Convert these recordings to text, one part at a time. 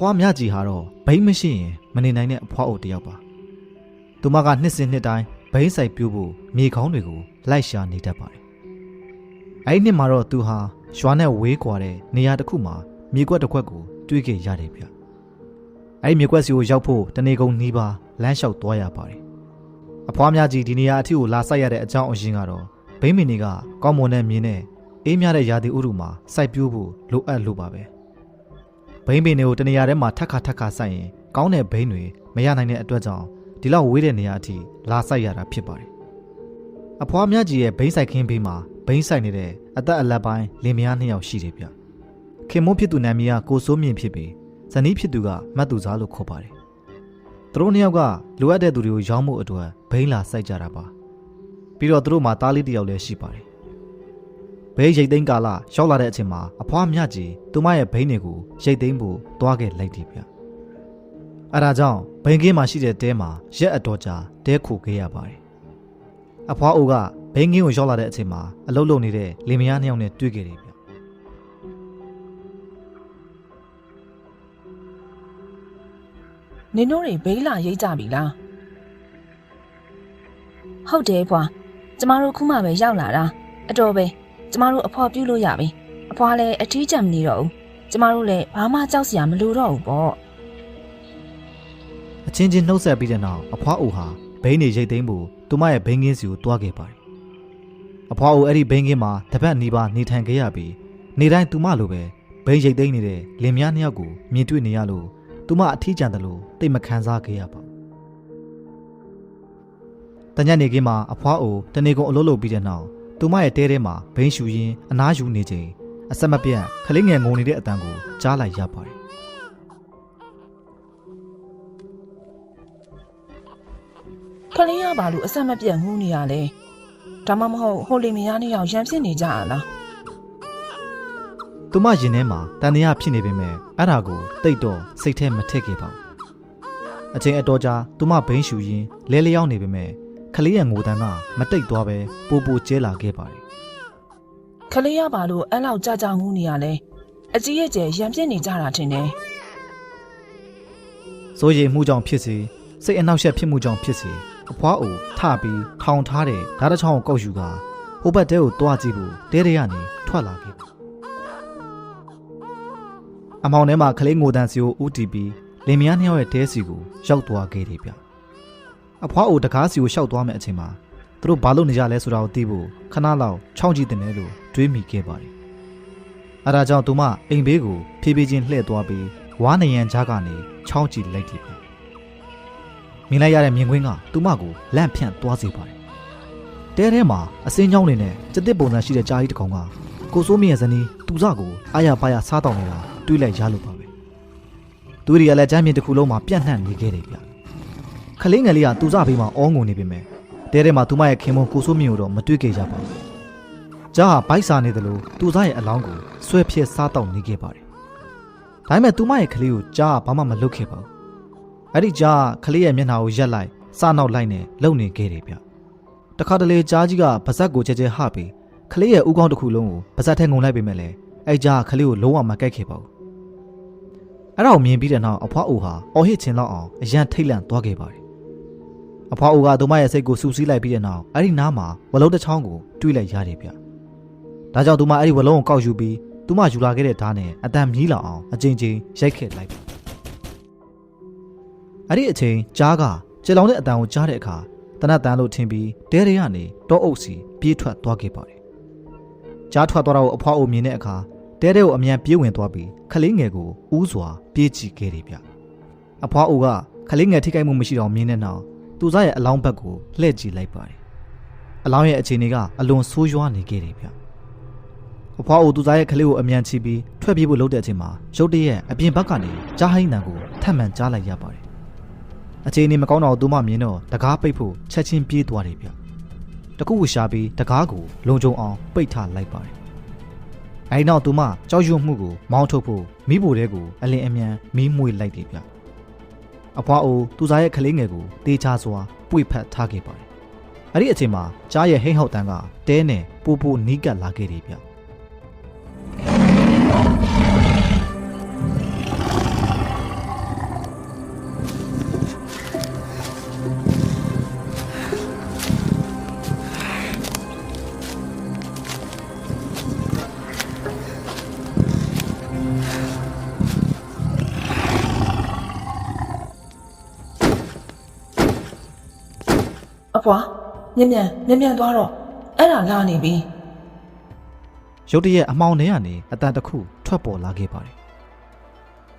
ဖွားမြကြီးဟာတော့ဘိန်းမရှိရင်မနေနိုင်တဲ့အဖွားအိုတယောက်ပါသူမကနှစ်စဉ်နှစ်တိုင်းဘိန်းဆိုင်ပြို့ဖို့မြေခေါင်းတွေကိုလိုက်ရှာနေတတ်ပါတယ်အဲ့ဒီနှစ်မှာတော့သူဟာရွာနဲ့ဝေးကွာတဲ့နေရာတစ်ခုမှာမြေကွက်တစ်ခွက်ကိုတွေ့ခဲ့ရတယ်ဗျအဲ့ဒီမြေကွက်စီကိုရောက်ဖို့တနေကုန်နီးပါလမ်းလျှောက်သွားရပါတယ်အဖွားမြကြီးဒီနေရာအထိကိုလာဆိုင်ရတဲ့အကြောင်းအရင်းကတော့ဘိန်းမင်းတွေကကောင်းမွန်တဲ့မြင်းနဲ့အေးမြတဲ့ရာသီဥတုမှာစိုက်ပျိုးဖို့လိုအပ်လို့ပါပဲ ဘိန်းပင်တွေကိုတနေရာထဲမှာထက်ခါထက်ခါစိုက်ရင်ကောင်းတဲ့ဘိန်းတွေမရနိုင်တဲ့အတွက်ကြောင့်ဒီလောက်ဝေးတဲ့နေရာအထိလာစိုက်ရတာဖြစ်ပါတယ်အဖွားမြကြီးရဲ့ဘိန်းဆိုင်ခင်းဘေးမှာဘိန်းဆိုင်နေတဲ့အသက်အလတ်ပိုင်းလင်မယားနှစ်ယောက်ရှိတယ်ဗျခင်မိုးဖြစ်သူနာမည်ကကိုစိုးမြင့်ဖြစ်ပြီးဇနီးဖြစ်သူကမတ်သူစားလို့ခေါ်ပါတယ်သူတို့နှစ်ယောက်ကလိုအပ်တဲ့သူတွေကိုရောင်းဖို့အတွက်ဘိန်းလာစိုက်ကြတာပါပြီးတော့သူတို့မှာသားလေးတစ်ယောက်လည်းရှိပါတယ် ဘိန်းရိတ်သိမ်းကာလရောက်လာတဲ့အချိန်မှာအဖွားမြကြီးသူမရဲ့ဘိန်းတွေကိုရိတ်သိမ်းဖို့တွားခဲ့လိုက်တယ်ဗျအဲဒါကြောင့်ဘိန်းကင်းမှာရှိတဲ့တဲမှာရက်အတော်ကြာတဲခိုခဲ့ရပါတယ်အဖွားအိုကဘိန်းကင်းကိုရောက်လာတဲ့အချိန်မှာအလုတ်လုံနေတဲ့လင်မယားနှစ်ယောက်နဲ့တွေ့ခဲ့တယ်ဗျနင်တို့တွေဘိန်းလာရိတ်ကြပြီလားဟုတ်တယ်ဖွာကျမတို့ခုမှပဲရောက်လာတာအတော်ပဲ ကျမတို့အဖော်ပြုလို့ရပြီအဖွာလည်းအထီးကျန်မနေတော့ဘူးကျမတို့လည်းဘာမှကြောက်စရာမလိုတော့ဘူးပေါ့အချင်းချင်းနှုတ်ဆက်ပြီးတဲ့နောက်အဖွားအိုဟာဘိန်းနေရိတ်သိမ်းဖို့သူမရဲ့ဘိန်းကင်းစီကိုတွားခဲ့ပါတယ်အဖွားအိုအဲ့ဒီဘိန်းကင်းမှာတပတ်နီးပါးနေထိုင်ခဲ့ရပြီးနေတိုင်းသူမလိုပဲဘိန်းရိတ်သိမ်းနေတဲ့လင်မယားနှစ်ယောက်ကိုမြင်တွေ့နေရလို့သူမအထီးကျန်တယ်လို့တိတ်မခံစားခဲ့ရပါဘူးတညနေခင်းမှာအဖွားအိုတနေကုန်အလုပ်လုပ်ပြီးတဲ့နောက် သူမရဲ့တဲထဲမှာဘိန်းရှူရင်းအနားယူနေချိန်အဆက်မပြတ်ခလေးငယ်ငုံနေတဲ့အတန်ကိုကြားလိုက်ရပါတယ်ခလေးရပါလို့အဆက်မပြတ်ငူးနေရလဲဒါမှမဟုတ်ဟိုလီမယားနှစ်ယောက်ရံဖြစ်နေကြရလားသူမရင်ထဲမှာတန်တရားဖြစ်နေပေမဲ့အဲ့ဒါကိုတိတ်တော့စိတ်ထဲမထည့်ခဲ့ပါဘူးအချိန်အတော်ကြာသူမဘိန်းရှူရင်းလဲလျောင်းနေပေမဲ့ ခလေးရဲ့ငိုတန်းကမတိတ်သွားပဲပူပူကျဲလာခဲ့ပါတယ်ခလေးရပါလို့အဲ့လောက်ကြာကြာငူးနေရလဲအကြီးရဲ့ကျယ်ရံဖြစ်နေကြတာထင်တယ်စိုးရိမ်မှုကြောင့်ဖြစ်စေစိတ်အနှောက်အယှက်ဖြစ်မှုကြောင့်ဖြစ်စေအဖွားအိုထပြီးထောင်ထားတဲ့ဓာတ်တစ်ချောင်းကိုကောက်ယူကဟိုဘက်တဲကိုတွားကြည့်ဖို့တဲတဲကနေထွက်လာခဲ့တယ်အမောင်ထဲမှာခလေးငိုတန်းစီကိုဥတီပြီးလင်မယားနှစ်ယောက်ရဲ့တဲစီကိုရောက်သွားခဲ့တယ်ဗျ အဖွားအိုတကားစီကိုရှောက်သွားမယ့်အချိန်မှာသူတို့ဘာလုပ်နေကြလဲဆိုတာကိုသိဖို့ခဏလောက်ချောင်းကြည့်တယ်လို့တွေးမိခဲ့ပါတယ်အဲဒါကြောင့်သူမအိမ်ဘေးကိုဖြည်းဖြည်းချင်းလှည့်သွားပြီးဝါနရံကြားကနေချောင်းကြည့်လိုက်တယ်ဗျမြင်လိုက်ရတဲ့မြင်ကွင်းကသူမကိုလန့်ဖြန့်သွားစေပါတယ်တဲထဲမှာအစင်းချောင်းတွေနဲ့စက်တစ်ပုံစံရှိတဲ့ကြားကြီးတစ်ကောင်ကကိုစိုးမြင့်ရဲ့ဇနီးသူစကိုအာရပါရစားတောင်းနေတာတွေးလိုက်ရလို့ပါပဲသူတွေကလည်းကြမ်းမြင့်တစ်ခုလုံးမှာပြန့်နှံ့နေခဲ့တယ်ဗျ ခလေးငယ်လေးကသူစဘေးမှာအောငုံနေပေမဲ့တဲထဲမှာသူမရဲ့ခင်မုန်းကိုစိုးမြင့်ကိုတော့မတွေ့ခဲ့ကြပါဘူးကြားဟာဘိုက်စာနေတယ်လို့သူစရဲ့အလောင်းကိုဆွဲဖြစ်စားတောင်းနေခဲ့ပါတယ်ဒါပေမဲ့သူမရဲ့ကလေးကိုကြားကဘာမှမလုပ်ခဲ့ပါဘူးအဲ့ဒီကြားကကလေးရဲ့မျက်နှာကိုရက်လိုက်စနောက်လိုက်နဲ့လုံနေခဲ့တယ်ဗျတခါတလေကြားကြီးကပါဇက်ကိုကြဲကြဲဟပြီးကလေးရဲ့ဥကောင်းတစ်ခုလုံးကိုပါဇက်ထဲငုံလိုက်ပေမဲ့လည်းအဲ့ကြားကကလေးကိုလုံးဝမကိုက်ခဲ့ပါဘူးအဲ့ဒါကိုမြင်ပြီးတဲ့နောက်အဖွားအိုဟာအော်ဟစ်ချင်လောက်အောင်အရန်ထိတ်လန့်သွားခဲ့ပါတယ် အဖွားအိုကသူမရဲ့စိတ်ကိုစူးစီးလိုက်ပြီးတဲ့နောက်အဲ့ဒီနားမှာဝလုံးတစ်ချောင်းကိုတွေးလိုက်ရတယ်ဗျဒါကြောင့်သူမအဲ့ဒီဝလုံးကိုကောက်ယူပြီးသူမယူလာခဲ့တဲ့ဓာတ်နဲ့အတန်မြည်လောက်အောင်အကြိမ်ကြိမ်ရိုက်ခဲ့လိုက်တယ်အဲ့ဒီအချိန်ကြားကကျေလောင်တဲ့အတန်ကိုကြားတဲ့အခါတနတ်တန်လို့ထင်ပြီးတဲတွေကနေတောအုပ်စီပြေးထွက်သွားခဲ့ပါတယ်ကြားထွက်သွားတာကိုအဖွားအိုမြင်တဲ့အခါတဲတဲကိုအမြန်ပြေးဝင်သွားပြီးခလေးငယ်ကိုဥစွာပြေးကြည့်ခဲ့တယ်ဗျအဖွားအိုကခလေးငယ်ထိခိုက်မှုမရှိတော့မြင်တဲ့နောက် သူစားရဲ့အလောင်းဘက်ကိုလှည့်ကြည့်လိုက်ပါတယ်အလောင်းရဲ့အခြေအနေကအလွန်ဆိုးရွားနေခဲ့တယ်ဗျအဖွားအိုသူစားရဲ့ခလေးကိုအမြန်ချီပြီးထွက်ပြေးဖို့လုပ်တဲ့အချိန်မှာရုတ်တရက်အပြင်ဘက်ကနေကြားဟိုင်းနံကိုထပ်မံကြားလိုက်ရပါတယ်အခြေအနေမကောင်းတော့သူမမြင်တော့တကားပိတ်ဖို့ချက်ချင်းပြေးသွားတယ်ဗျတကူရှာပြီးတကားကိုလုံခြုံအောင်ပိတ်ထားလိုက်ပါတယ်အဲဒီနောက်သူမကြောက်ရွံ့မှုကိုမောင်းထုတ်ဖို့မိဖို့တဲကိုအလင်းအမြန်မီးမွေလိုက်တယ်ဗျ အဖွားအိုသူစားရဲ့ခလေးငယ်ကိုတေးချစွာပွေဖက်ထားခဲ့ပါတယ်အဲ့ဒီအချိန်မှာကြားရဲ့ဟိမ့်ဟောက်တန်းကတဲနဲ့ပူပူနီးကပ်လာခဲ့တယ်ဗျ ဖွာမြန်မြန်မြန်မြန်သွားတော့အဲ့ဒါလာနေပြီရုတ်တရက်အမောင်ထဲကနေအတန်တစ်ခုထွက်ပေါ်လာခဲ့ပါတယ်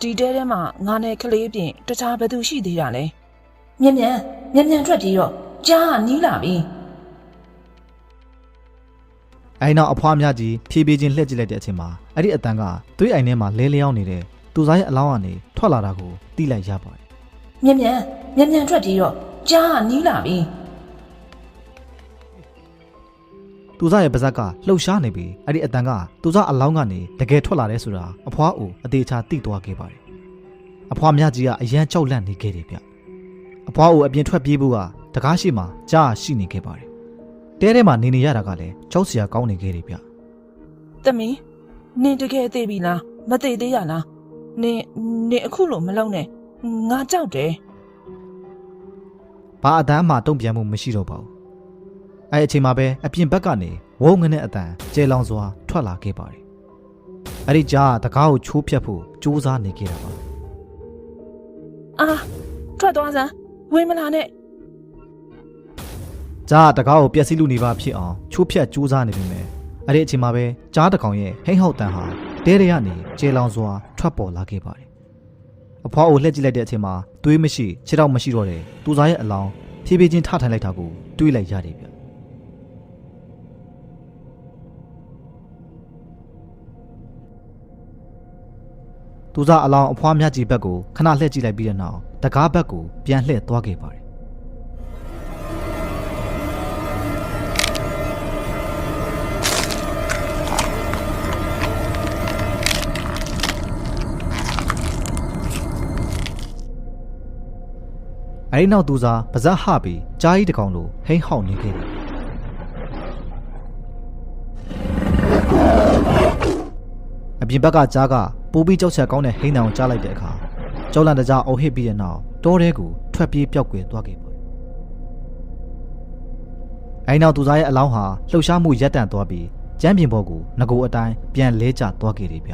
ဒီတဲထဲမှာငါနဲ့ကလေးပြင်တခြားဘသူရှိသေးတာလဲမြန်မြန်မြန်မြန်ထွက်ပြီးတော့ကြားကနီးလာပြီအဲဒီနောက်အဖွားမြကြီးဖြည်းဖြည်းချင်းလှည့်ကြည့်လိုက်တဲ့အချိန်မှာအဲ့ဒီအတန်ကသွေးအိမ်ထဲမှာလဲလျောင်းနေတဲ့သူစားရဲ့အလောင်းကနေထွက်လာတာကိုသိလိုက်ရပါတယ်မြန်မြန်မြန်မြန်ထွက်ပြီးတော့ကြားကနီးလာပြီ သူစားရဲ့ပါဇက်ကလှုပ်ရှားနေပြီးအဲ့ဒီအတန်ကသူစားအလောင်းကနေတကယ်ထွက်လာတယ်ဆိုတာအဖွားအိုအသေးချာသိသွားခဲ့ပါတယ်အဖွားမြကြီးကအရန်ကြောက်လန့်နေခဲ့တယ်ဗျအဖွားအိုအပြင်ထွက်ပြေးဖို့ကတကားရှိမှကြားရှိနေခဲ့ပါတယ်တဲထဲမှာနေနေရတာကလည်းကြောက်စရာကောင်းနေခဲ့တယ်ဗျသမီးနင်တကယ်သေးပြီလားမသေးသေးရလားနင်နင်အခုလို့မလုံးနဲ့ငါကြောက်တယ်ဘာအတန်းမှတုံ့ပြန်မှုမရှိတော့ပါဘူး။ အဲအချိန်မှာပဲအပြင်ဘက်ကနေဝုန်းငနဲ့အတန်ကျဲလောင်စွာထွက်လာခဲ့ပါတယ်။အဲ့ဒီကြားကတကားကိုချိုးဖြတ်ဖို့ကြိုးစားနေခဲ့တာပါအာထွက်သွားစမ်းဝင်မလာနဲ့။ကြားကတကားကိုပြက်စီးလူနေပါဖြစ်အောင်ချိုးဖြတ်ကြိုးစားနေပြီမယ်။အဲ့ဒီအချိန်မှာပဲကြားတစ်ကောင်ရဲ့ဟိမ့်ဟောက်တန်ဟာတဲရရကနေကျဲလောင်စွာထွက်ပေါ်လာခဲ့ပါတယ်။အဖွားကိုလှည့်ကြည့်လိုက်တဲ့အချိန်မှာသွေးမရှိခြေထောက်မရှိတော့တဲ့သူစားရဲ့အလောင်းဖြည်းဖြည်းချင်းထထိုင်လိုက်တာကိုတွေးလိုက်ရတယ်ဗျ။ သူစားအလောင်းအဖွားမြတ်ကြီးဘက်ကိုခဏလှည့်ကြည့်လိုက်ပြီးတဲ့နောက်တကားဘက်ကိုပြန်လှည့်သွားခဲ့ပါတယ်အဲဒီနောက်သူစားပါဇက်ဟပြီးကြားကြီးတစ်ကောင်လိုဟိမ့်ဟောက်နေခဲ့တယ်အပြင်ဘက်ကကြားက ပိုးပြီးကြောက်ချက်ကောင်းတဲ့ဟိန်းတံကိုကြားလိုက်တဲ့အခါကြောက်လန့်တကြားအုံဟစ်ပြီးတဲ့နောက်တောထဲကိုထွက်ပြေးပြောက်ကွယ်သွားခဲ့ပါတယ်အဲဒီနောက်သူစားရဲ့အလောင်းဟာလှုပ်ရှားမှုရပ်တန့်သွားပြီးကျမ်းပြင်ဘော်ကိုငကိုအတိုင်းပြန်လဲကျသွားခဲ့တယ်ဗျ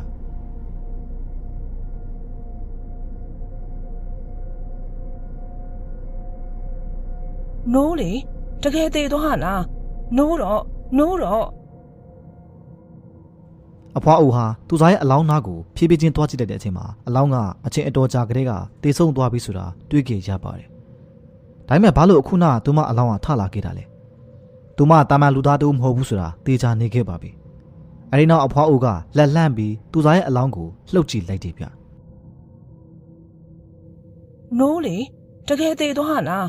နိုးလေတကယ်သေးသွားဟာလားနိုးတော့နိုးတော့ အဖွားအိုဟာသူစားရဲ့အလောင်းနာကိုဖြည်းဖြည်းချင်းသွားကြည့်လိုက်တဲ့အချိန်မှာအလောင်းကအချင်းအတော်ကြာကလေးကတေဆုံးသွားပြီဆိုတာတွေးကြရပါတယ်။ဒါပေမဲ့ဘာလို့အခုနကသူမအလောင်းကထလာခဲ့တာလဲ။သူမတာမန်လူသားတူမဟုတ်ဘူးဆိုတာတေချာနေခဲ့ပါပြီ။အဲဒီနောက်အဖွားအိုကလက်လှမ်းပြီးသူစားရဲ့အလောင်းကိုလှုပ်ကြည့်လိုက်တယ်ဗျနိုးလေတကယ်သေးသွားဟာလား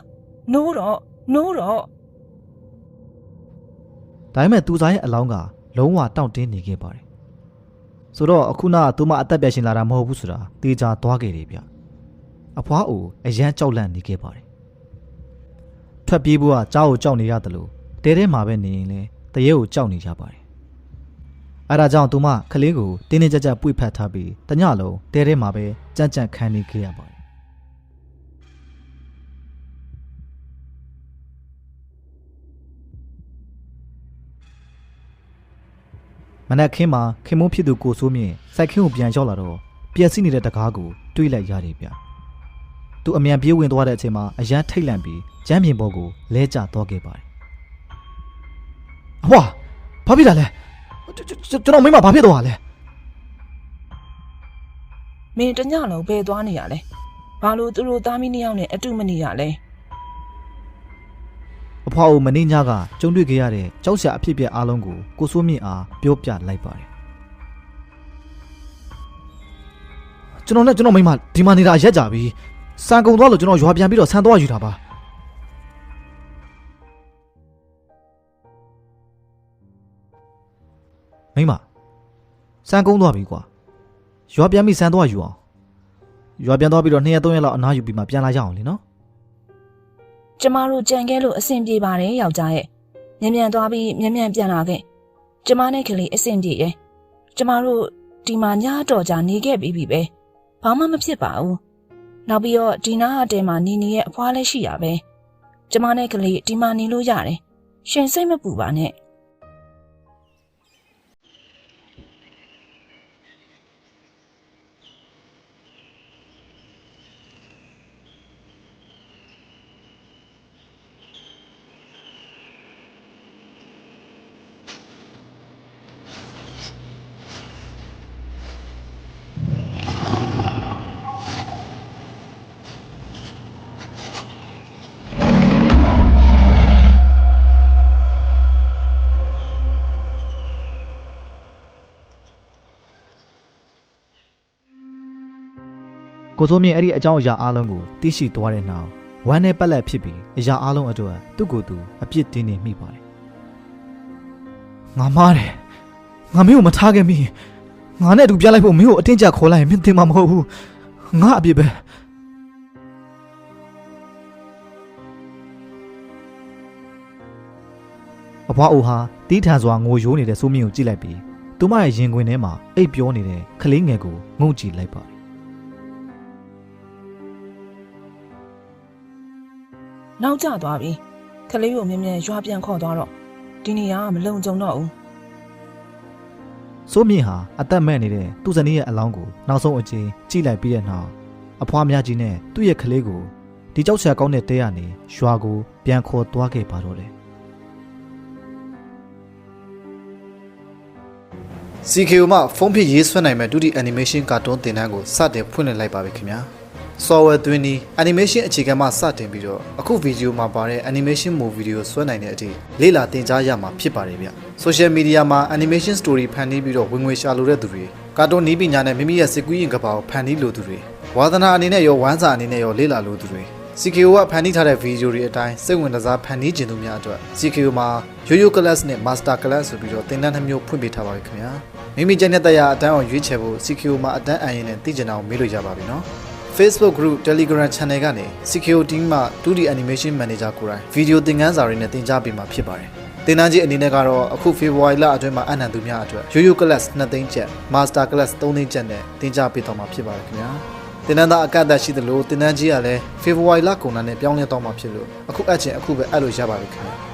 နိုးတော့နိုးတော့။ဒါပေမဲ့သူစားရဲ့အလောင်းကလုံးဝတောင့်တင်းနေခဲ့ပါတယ်။ ဆိုတော့အခုနကသူမအသက်ပြတ်ရှင်လာတာမဟုတ်ဘူးဆိုတာတေချာသွားခဲ့တယ်ဗျ။အဖွားအိုအရန်ကြောက်လန့်နေခဲ့ပါတယ်။ထွက်ပြေးဖို့ကကြားကိုကြောက်နေရတယ်လို့တဲထဲမှာပဲနေရင်လေတရေကိုကြောက်နေကြပါတယ်။အဲဒါကြောင့်သူမကလေးကိုတင်းတင်းကြပ်ကြပ်ပွေဖက်ထားပြီးတညလုံးတဲထဲမှာပဲကြမ်းကြမ်းခံနေခဲ့ရပါတယ်။ မနက်ခင်းမှာခင်မုန်းဖြစ်သူကိုစိုးမြင့်စိုက်ခင်းကိုပြန်ရောက်လာတော့ပျက်စီးနေတဲ့တကားကိုတွေးလိုက်ရတယ်ဗျ။သူအမြန်ပြေးဝင်သွားတဲ့အချိန်မှာအရန်ထိတ်လန့်ပြီးကျမ်းပြင်ပေါ်ကိုလဲကျသွားခဲ့ပါတယ်။အဟွာဘာဖြစ်တာလဲကျွန်တော်မိမဘာဖြစ်သွားတာလဲမင်းတညလုံးဘယ်သွားနေရလဲဘာလို့သူတို့သားမီးနှစ်ယောက်နဲ့အတူမနေရလဲ။ အဖွားအိုမင်းညကကျုံတွေ့ခဲ့ရတဲ့ကြောက်စရာအဖြစ်အပျက်အားလုံးကိုကိုစိုးမြင့်အားပြောပြလိုက်ပါတယ်။ကျွန်တော်နဲ့ကျွန်တော်မိမဒီမှာနေတာရက်ကြပြီ။စံကုံသွားလို့ကျွန်တော်ရွာပြန်ပြီးတော့ဆန်သွားယူတာပါ။မိမစံကုံသွားပြီကွာ။ရွာပြန်ပြီးဆန်သွားယူအောင်။ရွာပြန်သွားပြီးတော့2ရက်3ရက်လောက်အနားယူပြီးမှပြန်လာရအောင်လीနော် ကျမတို့ကြံခဲ့လို့အဆင်ပြေပါတယ်ယောက်ျားရဲ့မြန်မြန်သွားပြီးမြန်မြန်ပြန်လာခဲ့ကျမနဲ့ကလေးအဆင်ပြေရဲ့ကျမတို့ဒီမှာညတော်ကြာနေခဲ့ပြီးပြီပဲဘာမှမဖြစ်ပါဘူးနောက်ပြီးတော့ဒီနာအတဲမှာနေနေရဲ့အဖွားလည်းရှိရပဲကျမနဲ့ကလေးဒီမှာနေလို့ရတယ်ရှင်စိတ်မပူပါနဲ့။ ကိုစိုးမြင့်အဲ့ဒီအကြောင်းအရာအားလုံးကိုသိရှိသွားတဲ့နောက်ဝမ်းနဲ့ပက်လက်ဖြစ်ပြီးအရာအားလုံးအတွက်သူ့ကိုယ်သူအပြစ်တင်နေမိပါတယ်ငါမားတယ်ငါမင်းကိုမထားခဲ့မိငါနဲ့အတူပြလိုက်ဖို့မင်းကိုအတင်းကြခေါ်လိုက်ရင်မင်းတင်မှာမဟုတ်ဘူးငါအပြစ်ပဲအဖွားအိုဟာတီးထန်စွာငိုယိုးနေတဲ့စိုးမြင့်ကိုကြည့်လိုက်ပြီးသူမရဲ့ရင်ခွင်ထဲမှာအိပ်ပြောနေတဲ့ကလေးငယ်ကိုငုံကြည့်လိုက်ပါတယ် နောက်ကျသွားပြီခလေးကိုမြင်မြန်ရွာပြန်ခေါ်သွားတော့ဒီနေရာကမလုံခြုံတော့ဘူးစိုးမြင့်ဟာအသက်မဲ့နေတဲ့သူ့ဇနီးရဲ့အလောင်းကိုနောက်ဆုံးအချိန်ကြည့်လိုက်ပြီးတဲ့နောက်အဖွားများကြီးနဲ့သူ့ရဲ့ကလေးကိုဒီကြောက်ချာကောင်းတဲ့တဲကနေရွာကိုပြန်ခေါ်သွားခဲ့ပါတော့တယ် CKO မှဖုန်းဖြစ်ရေးဆွဲနိုင်မဲ့ဒုတိ animation ကာတွန်းသင်တန်းကိုစတင်ဖွင့်လှစ်လိုက်ပါပြီခင်ဗျာ software သွင်းပြီး animation အခြေခံမှစတင်ပြီးတော့အခုဗီဒီယိုမှာပါတဲ့ animation movie တွေကိုဆွဲနိုင်တဲ့အထိလေ့လာသင်ကြားရမှာဖြစ်ပါတယ်ဗျ social media မှာ animation story ဖန်တီးပြီးတော့ဝင်ငွေရှာလိုတဲ့သူတွေကာတွန်းနီးပညာနဲ့မိမိရဲ့စိတ်ကူးရင်ကဘာကိုဖန်တီးလိုသူတွေဝါသနာအနေနဲ့ရောဝမ်းစာအနေနဲ့ရောလေ့လာလိုသူတွေ CKO ကဖန်တီးထားတဲ့ဗီဒီယိုတွေအတိုင်းစိတ်ဝင်စားဖန်တီးခြင်းသူများအတွက် CKO မှာ Yo-Yo Class နဲ့ Master Class ဆိုပြီးတော့သင်တန်းတစ်မျိုးဖွင့်ပေးထားပါပြီခင်ဗျာမိမိကျန်တဲ့တရားအတန်းအောင်ရွေးချယ်ဖို့ CKO မှာအတန်းအရင်နဲ့သိကျင်အောင်မေးလို့ရပါပြီနော် Facebook Group Telegram Channel ကနေ CKO Team မှ 2D Animation Manager ကိုယ်တိုင်ဗီဒီယိုသင်ခန်းစာတွေနဲ့သင်ကြားပေးမှာဖြစ်ပါတယ်သင်တန်းကြီးအနေနဲ့ကတော့အခု February လအတွင်းမှာအနံသူများအတွက် Yo-Yo Class 2သိန်းကျပ် Master Class 3သိန်းကျပ်နဲ့သင်ကြားပေးတော့မှာဖြစ်ပါတယ်ခင်ဗျာတင်နန်းသားအကန့်အသတ်ရှိသလိုတင်နန်းကြီးကလည်းဖေဖော်ဝါရီလကုန်တာနဲ့ပြောင်းလဲတော့မှာဖြစ်လို့အခုအပ်ချင်အခုပဲအပ်လို့ရပါပြီခင်ဗျာ